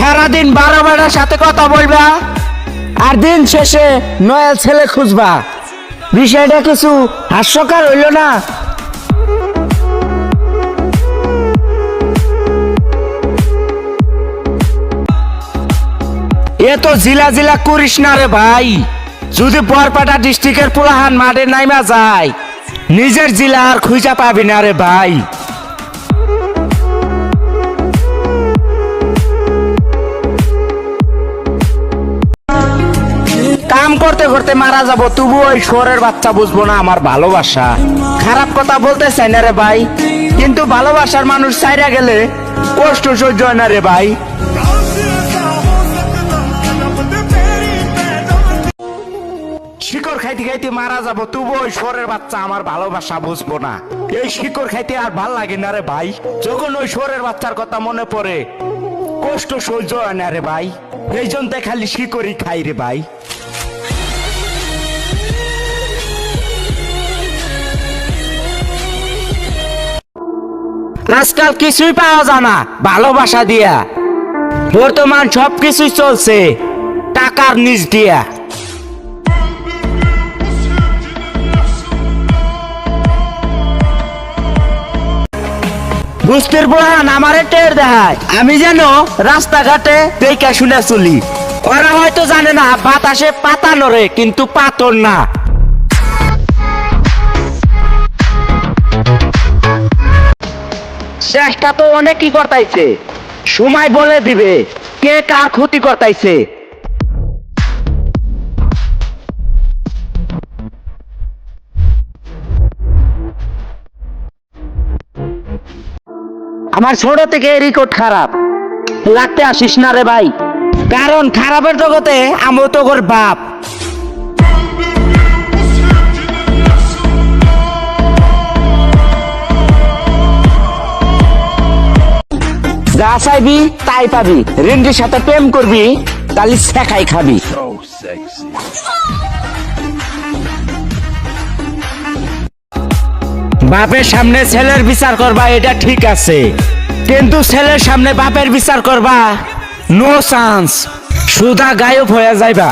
সারাদিন বারো বেড়ার সাথে কথা বলবা আর দিন শেষে নয়াল ছেলে খুঁজবা। বিষয়টা কিছু হাস্যকর হইল না? এ তো জিলা জিলা করিস না রে ভাই। যদি বরপাটা ডিস্ট্রিক্টের পোলাহান মাঠে নাইমা যায়, নিজের জিলা আর খুঁজা পাবি না রে ভাই। কাম করতে করতে মারা যাব, তবু ওই শোরের বাচ্চা বুঝব না আমার ভালোবাসা। খারাপ কথা বলতে চাই না রে ভাই, কিন্তু ভালোবাসার মানুষ চাইরা গেলে কষ্ট সহ্য হয় না রে ভাই। শিকড় খাইতে খাইতে মারা যাব, তবু ওই শোরের বাচ্চা আমার ভালোবাসা বুঝব না। এই শিকড় খাইতে আর ভালো লাগে না রে ভাই, যখন ওই শোরের বাচ্চার কথা মনে পড়ে, কষ্ট সহ্য হয় না রে ভাই। এই জন্য খালি শিকড়ই খাই রে ভাই। আজকাল কিছুই পাওয়া যায় না, ভালোবাসা দিয়া। বর্তমান সব কিছুই চলছে টাকার নিচ দিয়া। বুঝতে বলান আমারে টের দেখায়। আমি যেন রাস্তাঘাটে দেখা শুনে চলি। ওরা হয়তো জানে না, বাতাসে পাতা নড়ে, কিন্তু পাথর না। চেষ্টা তো অনেকই করতাইছে সময় বলে দিবে, কে কার ক্ষতি করতাইছে। আমার ছোট থেকে রেকর্ড খারাপ। লাগতে আসিস না রে ভাই। কারণ খারাপের জগতে আমি তো বাপ। যা চাইবি, তাই পাবি। রিন্ডির সাথে প্রেম করবি, তাহলে শেখাই খাবি। বাপের সামনে ছেলের বিচার করবা, এটা ঠিক আছে। কিন্তু ছেলের সামনে বাপের বিচার করবা নো চান্স সুদা গায়ব হয়ে যাইবা।